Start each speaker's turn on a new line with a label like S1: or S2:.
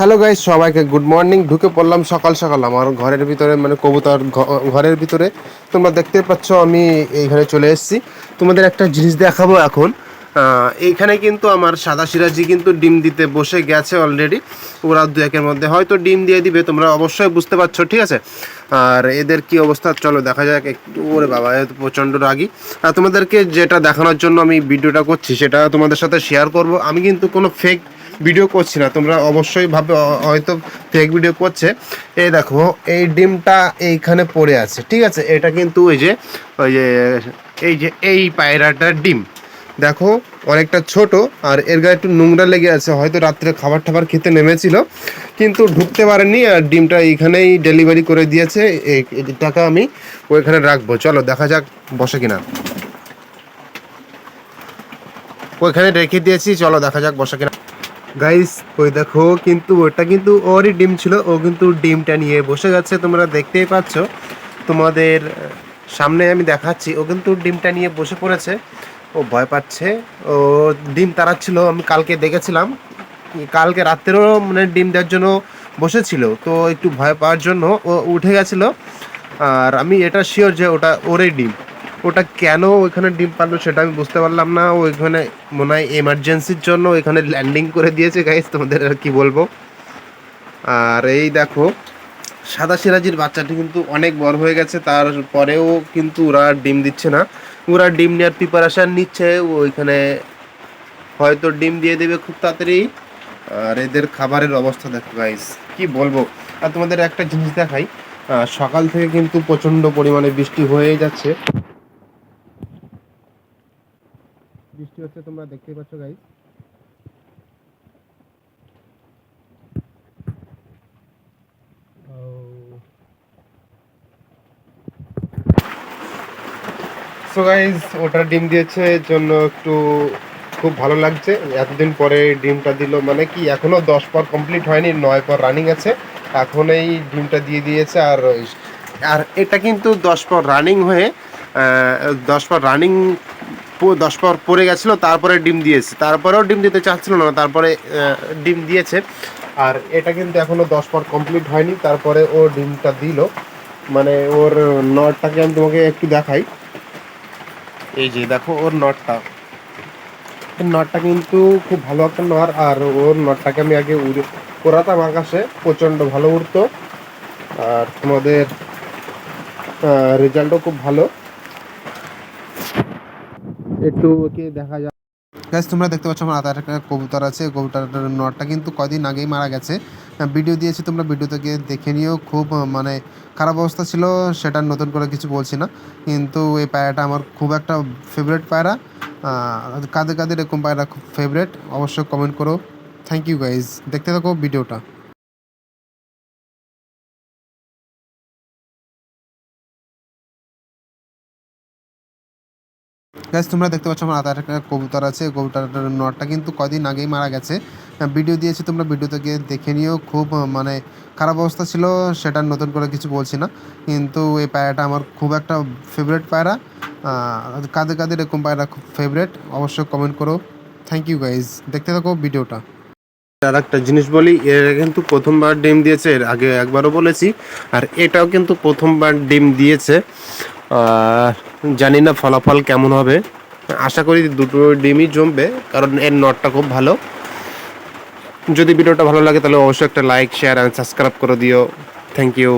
S1: Hello guys সবাইকে good morning ঢুকে পড়লাম সকাল সকাল। আমার ঘরের ভিতরে মানে কবুতর ঘরের ভিতরে। তোমরা দেখতে পাচ্ছ আমি এইখানে চলে এসেছি। তোমাদের একটা জিনিস দেখাবো এখন। এইখানে কিন্তু আমার সাদা সিরাজি কিন্তু ডিম দিতে বসে গেছে অলরেডি ওরা দু একের মধ্যে হয়তো ডিম দিয়ে দিবে, তোমরা অবশ্যই বুঝতে পারছ, ঠিক আছে? আর এদের কি অবস্থা? চলো দেখা যাক। একটু ওরে বাবা প্রচণ্ড রাগি। আর তোমাদেরকে যেটা দেখানোর জন্য আমি ভিডিওটা করছি, সেটা তোমাদের সাথে শেয়ার করব। আমি কিন্তু কোনো ফেক ভিডিও করছি না, তোমরা অবশ্যই ভাবে হয়তো ফেক ভিডিও করছে। এই দেখো, এই ডিমটা এইখানে পড়ে আছে, ঠিক আছে? এটা কিন্তু ওই যে ওই যে, এই যে, এই পায়রাটার ডিম। দেখো, অনেকটা ছোট, আর এর গায়ে একটু নোংরা লেগে আছে, হয়তো রাত্রে খাবার টাবার খেতে নেমেছিল, কিন্তু ঢুকতে পারেনি, আর ডিমটা এইখানেই ডেলিভারি করে দিয়েছে এই টাকা আমি ওইখানে রাখব। চলো, দেখা যাক, বসে কিনা। ওইখানে রেখে দিয়েছি, চলো, দেখা যাক, বসে কিনা। গাইস ওই দেখো, কিন্তু ওটা কিন্তু ওরই ডিম ছিল, ও কিন্তু ডিমটা নিয়ে বসে গেছে, তোমরা দেখতেই পাচ্ছ। তোমাদের সামনে আমি দেখাচ্ছি, ও কিন্তু ডিমটা নিয়ে বসে পড়েছে, ও ভয় পাচ্ছে, ও ডিম তাড়াচ্ছিল, আমি কালকে দেখেছিলাম, কালকে রাত্রেও মানে ডিম দেওয়ার জন্য বসেছিল, তো একটু ভয় পাওয়ার জন্য ও উঠে গেছিল, আর আমি এটা শিওর যে ওটা ওরই ডিম। ওটা কেন ওইখানে ডিম পারল সেটা আমি বুঝতে পারলাম না। ওইখানে মনে হয় এমার্জেন্সির জন্য ওইখানে ল্যান্ডিং করে দিয়েছে গাইস তোমাদের আর কি বলব। আর এই দেখো সাদা সিরাজির বাচ্চাটি কিন্তু অনেক বড় হয়ে গেছে, তারপরেও কিন্তু ওরা ডিম দিচ্ছে না। ওরা ডিম নেওয়ার প্রিপারেশান নিচ্ছে ওইখানে হয়তো ডিম দিয়ে দেবে খুব তাড়াতাড়ি। আর এদের খাবারের অবস্থা দেখো গাইস কি বলব। আর তোমাদের একটা জিনিস দেখাই সকাল থেকে কিন্তু প্রচণ্ড পরিমাণে বৃষ্টি হয়ে যাচ্ছে। বৃষ্টি হচ্ছে, তোমরা দেখতেই পাচ্ছ গাইস সো গাইস ওটা ডিম দিয়েছে, জন্য একটু খুব ভালো লাগছে। এতদিন পরে ডিমটা দিল মানে কি, এখনও দশ পর কমপ্লিট হয়নি, নয় পর রানিং আছে। এখন এই ডিমটা দিয়ে দিয়েছে, আর আর এটা কিন্তু দশ পর রানিং হয়ে দশ পর রানিং দশ পর পরে গেছিল, তারপরে ডিম দিয়েছে। তারপরেও ডিম দিতে চাচ্ছিল না, তারপরে ডিম দিয়েছে। আর এটা কিন্তু এখনও দশ পর কমপ্লিট হয়নি, তারপরে ও ডিমটা দিল। মানে ওর নটটাকে আমি তোমাকে একটু দেখাই। এই যে দেখো ওর নটটা। নটটা কিন্তু খুব ভালো একটা নর, আর ওর নটটাকে আমি আগে উড়ে ওড়াতাম আকাশে, প্রচণ্ড ভালো উড়তো। আর তোমাদের রেজাল্টও খুব ভালো। একটু ওকে দেখা যায় গাছ তোমরা দেখতে পাচ্ছ আমার আধার একটা কবুতর আছে। কবুতরটার নটটা কিন্তু কদিন আগেই মারা গেছে। ভিডিও দিয়েছি, তোমরা ভিডিও থেকে দেখে নিও। খুব মানে খারাপ অবস্থা ছিল, সেটা নতুন করে কিছু বলছি না। কিন্তু এই পায়রাটা আমার খুব একটা ফেভারিট পায়রা। কাদের কাদের এরকম পায়রা খুব ফেভারিট অবশ্যই কমেন্ট করো। থ্যাংক ইউ গাইজ দেখতে থাকো ভিডিওটা গাছ তোমরা দেখতে পাচ্ছ আমার আধার একটা কবুতর আছে। কবুতরটার নটটা কিন্তু কদিন আগেই মারা গেছে। ভিডিও দিয়েছি তোমরা ভিডিও গিয়ে দেখে নিও। খুব মানে খারাপ অবস্থা ছিল সেটা নতুন করে কিছু বলছি না। কিন্তু এই পায়রাটা আমার খুব একটা ফেভারিট পায়রা। আহ, কাদের কাদের এরকম পায়রা খুব ফেভারিট অবশ্যই কমেন্ট করো। থ্যাংক ইউ গাইজ দেখতে থাকো ভিডিওটা আর একটা জিনিস বলি এর কিন্তু প্রথমবার ডিম দিয়েছে এর আগে একবারও বলেছি। আর এটাও কিন্তু প্রথমবার ডিম দিয়েছে। আর জানি না ফলাফল কেমন হবে। আশা করি দুটো ডিমই জমবে, কারণ এর নটটা খুব ভালো। যদি ভিডিওটা ভালো লাগে তাহলে অবশ্যই একটা লাইক শেয়ার অ্যান্ড সাবস্ক্রাইব করে দিও। Thank you